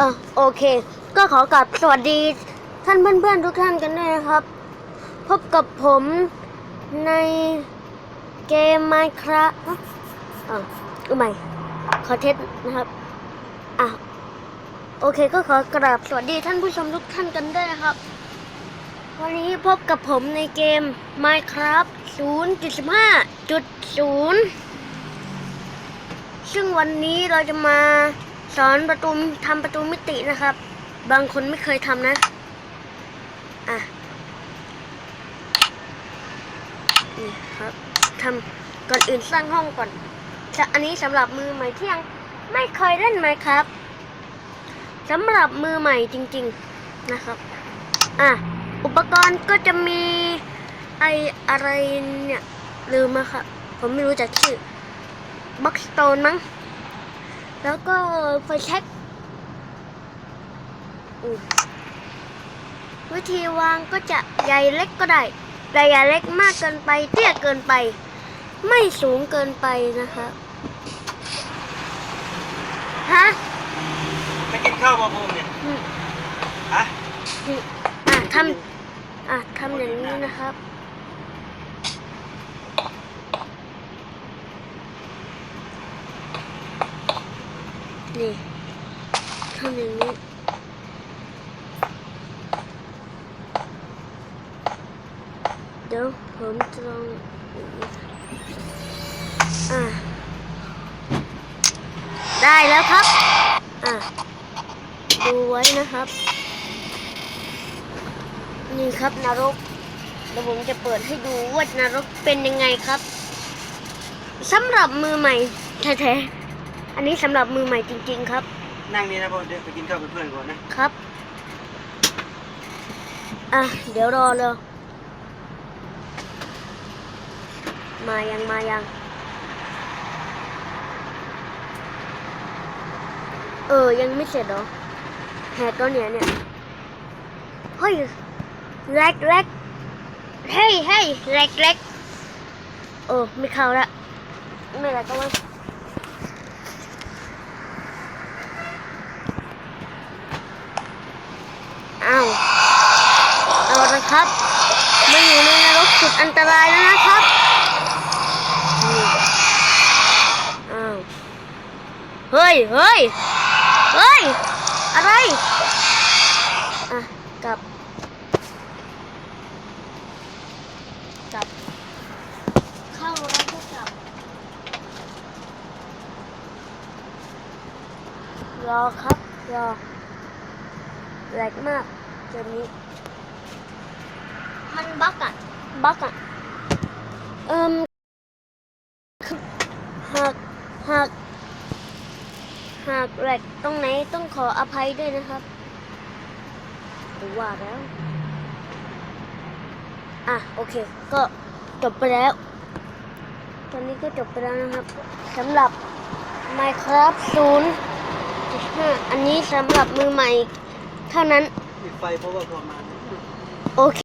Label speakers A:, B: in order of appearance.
A: อะโอเค ก็ขอกลับสวัสดีท่านเพื่อนๆทุกท่านกันด้วยนะครับ พบกับผมในเกม Minecraft อะอะเอาใหม่ขอเทสนะครับ อะ โอเคก็ขอกราบสวัสดีท่านผู้ชมทุกท่านกันด้วยนะครับ วันนี้พบกับผมในเกม Minecraft 0.15.0 ซึ่งวันนี้เราจะมา สอนประตูทำประตูมิตินะครับ บางคนไม่เคยทำนะ อะ นี่ครับทำก่อนอื่นสร้างห้องก่อนจะอันนี้สำหรับมือใหม่ที่ยังไม่เคยเล่นไหมครับสำหรับมือใหม่จริง ๆนะครับ อะ อุปกรณ์ก็จะมีไออะไรเนี่ยลืมอะครับ ผมไม่รู้จักชื่อบัคสโตนมั้ง แล้วก็ไฟแช็กอืมวิธีวางก็จะใหญ่เล็กก็ได้ แต่อย่าเล็กมากเกินไป เตี้ยเกินไป ไม่สูงเกินไปนะคะฮะ
B: ไม่กินข้าวมาบูมเนี่ย
A: อืม
B: ฮะ
A: อืมอะทำอะทำอย่างนี้นะครับ นี่ทำอย่างนี้เดี๋ยวผมจะลองอะได้แล้วครับ อะ ดูไว้นะครับ นี่ครับนรกเดี๋ยวผมจะเปิดให้ดูว่านรกเป็นยังไงครับสำหรับมือใหม่แท้ๆ อันนี้สำหรับมือใหม่จริง ๆ ครับ
B: นั่งนี่นะพ่อเดี๋ยวไปกินข้าวกับเพื่อนก่อนนะ
A: ครับ อะ เดี๋ยวรอเลยมายังมายัง เออ ยังไม่เสร็จเหรอแฮกก็เนี่ยเนี่ย เฮ้ยแรกแรกเฮ้ยเฮ้ยแรกแรกเออ ไม่เข้าละ ไม่อะไรก็ว่าอ้าว เอาละครับมาอยู่ในนรกสุดอันตรายแล้วนะครับอ้าวเฮ้ยเฮ้ยเฮ้ย อะไร อะ กลับ กลับ เข้าแล้วก็กลับ รอครับ รอแหลกมากเกมนี้ มันบักอะบักอะเอิมหากหากหากแหลกตรงไหนต้องขออภัยด้วยนะครับผมว่าแล้ว อะ โอเค ก็จบไปแล้ว ตอนนี้ก็จบไปแล้วนะครับสำหรับ Minecraft 0.5 อันนี้สำหรับมือใหม่ เท่านั้น
B: ปิดไฟเพราะว่าพอมา
A: โอเค